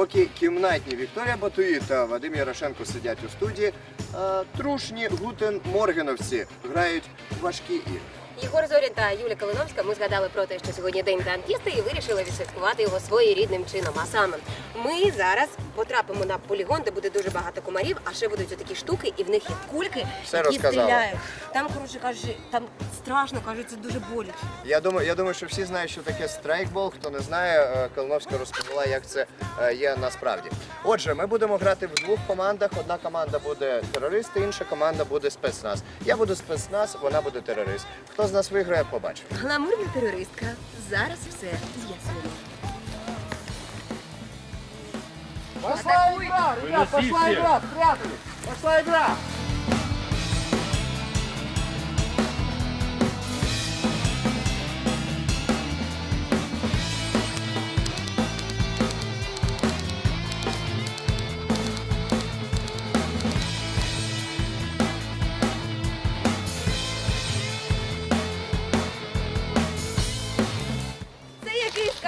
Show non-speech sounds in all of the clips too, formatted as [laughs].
Поки кімнатні Вікторія Батуї та Вадим Ярошенко сидять у студії, трушні гутен моргеновці грають важкі ігри. Єгор Зорін та Юля Калиновська ми згадали про те, що сьогодні день танкіста і вирішили відсвяткувати його своєрідним чином. А саме, ми зараз потрапимо на полігон, де буде дуже багато комарів, а ще будуть такі штуки, і в них є кульки, Все які розказала. стріляють. Там, коротше кажучи, там страшно, кажуть, це дуже боляче. Я думаю, я думаю, що всі знають, що таке страйкбол. Хто не знає, е, Калиновська розповіла, як це е, є насправді. Отже, ми будемо грати в двох командах. Одна команда буде терористи, інша команда буде спецназ. Я буду спецназ, вона буде терорист. Хто з нас виграє, побачимо. Гламурна терористка. Зараз все з'ясуємо. Пошла игра, ребят, пошла игра, спрятались. Пошла игра.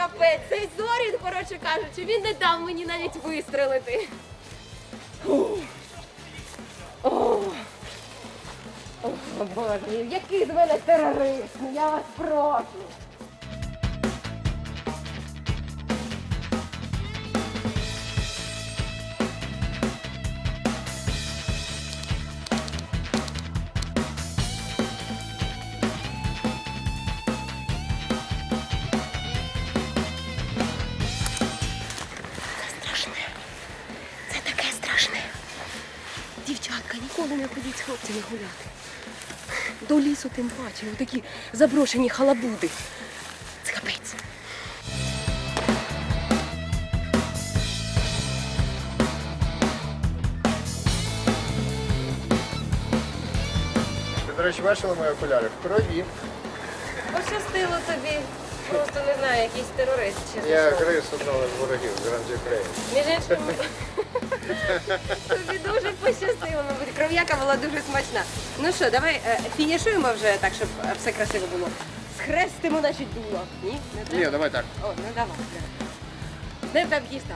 Капець, цей Зорін, коротше кажучи, він не дав мені навіть вистрелити. О, О, Боже, який з мене терорист, ну я вас прошу. Дівчатка, ніколи не ходіть з хлопцями гуляти. До лісу тим паче, такі заброшені халабуди. Це капець. Ви, до речі, бачили мої окуляри? В крові. Пощастило тобі. Просто не знаю, якийсь терорист чи Я що. гриз одного з ворогів Гранді Крейн. Між іншим, [laughs] тобі дуже пощастило, мабуть. Кров'яка була дуже смачна. Ну що, давай е, фінішуємо вже так, щоб е, все красиво було. Схрестимо наші дула. Ні? Не треба? Ні, давай так. О, ну давай. давай. Не танкіста.